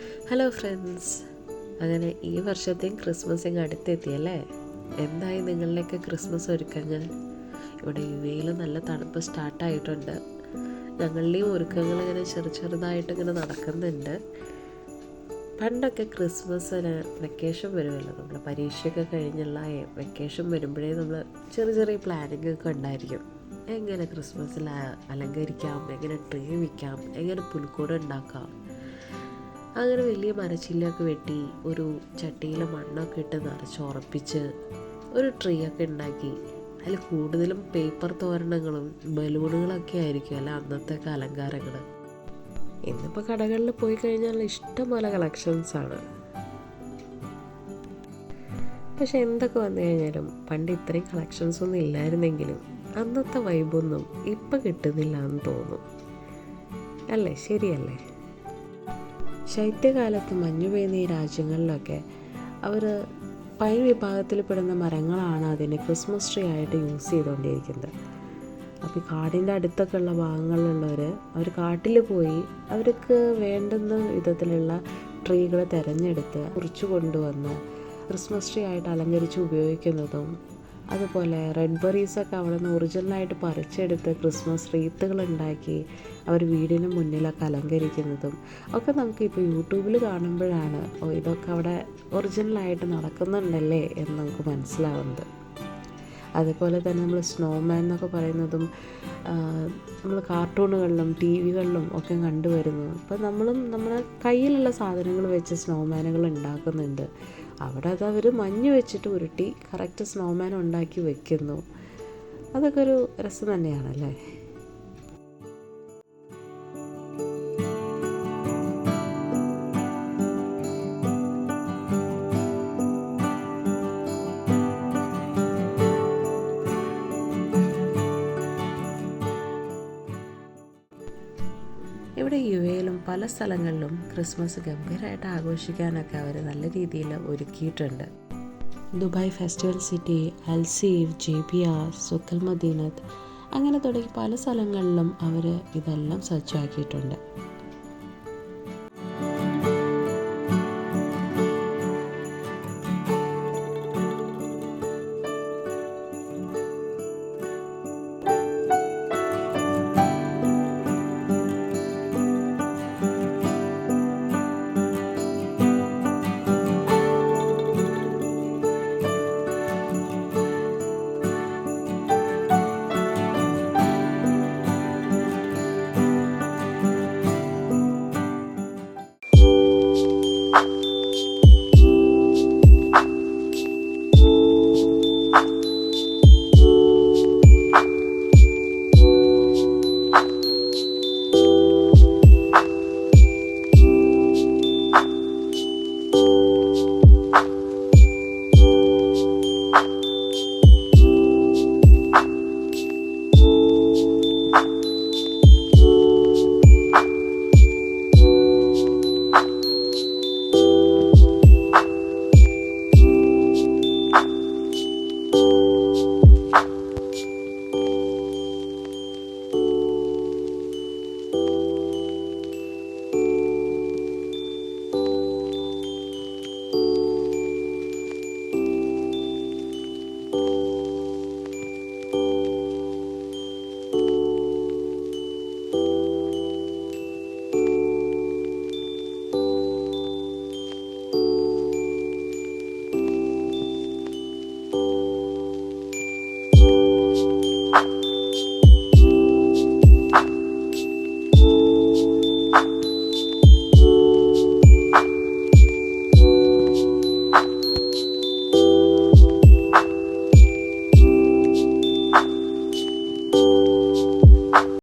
Hello friends അങ്ങനെ ഈ വർഷത്തെയും Christmas ഇങ്ങ് അടുത്തെത്തിയല്ലേ? എന്തായി നിങ്ങളിലേക്ക് ക്രിസ്മസ് ഒരുക്കങ്ങൾ? ഇവിടെ യു എയിൽ നല്ല തണുപ്പ് സ്റ്റാർട്ടായിട്ടുണ്ട് ഞങ്ങളുടെയും ഒരുക്കങ്ങൾ ഇങ്ങനെ ചെറു ചെറുതായിട്ട് ഇങ്ങനെ നടക്കുന്നുണ്ട്. പണ്ടൊക്കെ ക്രിസ്മസിന് വെക്കേഷൻ വരുമല്ലോ. നമ്മൾ പരീക്ഷയൊക്കെ കഴിഞ്ഞുള്ള വെക്കേഷൻ വരുമ്പോഴേ നമ്മൾ ചെറിയ ചെറിയ പ്ലാനിങ് ഒക്കെ ഉണ്ടായിരിക്കും. എങ്ങനെ ക്രിസ്മസിൽ അലങ്കരിക്കാം എങ്ങനെ ട്രീ വിൽക്കാം എങ്ങനെ പുൽക്കൂട് ഉണ്ടാക്കാം അങ്ങനെ വലിയ മരച്ചില്ലൊക്കെ വെട്ടി ഒരു ചട്ടിയിലെ മണ്ണൊക്കെ ഇട്ട് നിറച്ചുറപ്പിച്ച് ഒരു ട്രീ ഒക്കെ ഉണ്ടാക്കി. അതിൽ കൂടുതലും പേപ്പർ തോരണങ്ങളും ബലൂണുകളൊക്കെ ആയിരിക്കും അല്ല അന്നത്തെ അലങ്കാരങ്ങൾ. ഇന്നിപ്പോൾ കടകളിൽ പോയി കഴിഞ്ഞാൽ ഇഷ്ടംപോലെ കളക്ഷൻസ് ആണ്. പക്ഷെ എന്തൊക്കെ വന്നു കഴിഞ്ഞാലും പണ്ട് ഇത്രയും കളക്ഷൻസ് ഒന്നും ഇല്ലായിരുന്നെങ്കിലും അന്നത്തെ വൈബൊന്നും ഇപ്പം കിട്ടുന്നില്ല എന്ന് തോന്നും. അല്ലേ? ശരിയല്ലേ? ശൈത്യകാലത്ത് മഞ്ഞു പെയ്യുന്ന ഈ രാജ്യങ്ങളിലൊക്കെ അവർ പൈൻ വിഭാഗത്തിൽപ്പെടുന്ന മരങ്ങളാണ് അതിനെ ക്രിസ്മസ് ട്രീ ആയിട്ട് യൂസ് ചെയ്തുകൊണ്ടിരിക്കുന്നത്. അപ്പോൾ ഈ കാടിന്റെ അടുത്തൊക്കെ ഉള്ള ഭാഗങ്ങളിലുള്ളവർ അവർ കാട്ടിൽ പോയി അവർക്ക് വേണ്ടുന്ന വിധത്തിലുള്ള ട്രീകൾ തിരഞ്ഞെടുത്ത് കുറിച്ച് കൊണ്ടുവന്ന് ക്രിസ്മസ് ട്രീ ആയിട്ട് അലങ്കരിച്ച് ഉപയോഗിക്കുന്നതും അതുപോലെ റെഡ് ബെറീസൊക്കെ അവിടെ നിന്ന് ഒറിജിനലായിട്ട് പറിച്ചെടുത്ത് ക്രിസ്മസ് റീത്തുകൾ ഉണ്ടാക്കി അവർ വീടിന് മുന്നിലൊക്കെ അലങ്കരിക്കുന്നതും ഒക്കെ നമുക്ക് ഇപ്പോൾ യൂട്യൂബിൽ കാണുമ്പോഴാണ് ഇതൊക്കെ അവിടെ ഒറിജിനലായിട്ട് നടക്കുന്നുണ്ടല്ലേ എന്ന് നമുക്ക് മനസ്സിലാവുന്നത്. അതുപോലെ തന്നെ നമ്മൾ സ്നോമാൻ എന്നൊക്കെ പറയുന്നതും നമ്മൾ കാർട്ടൂണുകളിലും ടി വികളിലും ഒക്കെ കണ്ടുവരുന്നു. അപ്പം നമ്മളും നമ്മുടെ കയ്യിലുള്ള സാധനങ്ങൾ വെച്ച് സ്നോമാനുകൾ ഉണ്ടാക്കുന്നുണ്ട്. അവിടെ അത് അവർ മഞ്ഞ് വെച്ചിട്ട് ഉരുട്ടി കറക്റ്റ് സ്നോമാൻ ഉണ്ടാക്കി വെക്കുന്നു. അതൊക്കെ ഒരു രസം തന്നെയാണല്ലേ? ഇവിടെ യു എയിലും പല സ്ഥലങ്ങളിലും ക്രിസ്മസ് ഗംഭീരമായിട്ട് ആഘോഷിക്കാനൊക്കെ അവർ നല്ല രീതിയിൽ ഒരുക്കിയിട്ടുണ്ട്. Dubai festival city Al Seef J B R സുക്കൽ മദീനത്ത് അങ്ങനെ തുടങ്ങി പല സ്ഥലങ്ങളിലും അവർ ഇതെല്ലാം സജ്ജമാക്കിയിട്ടുണ്ട്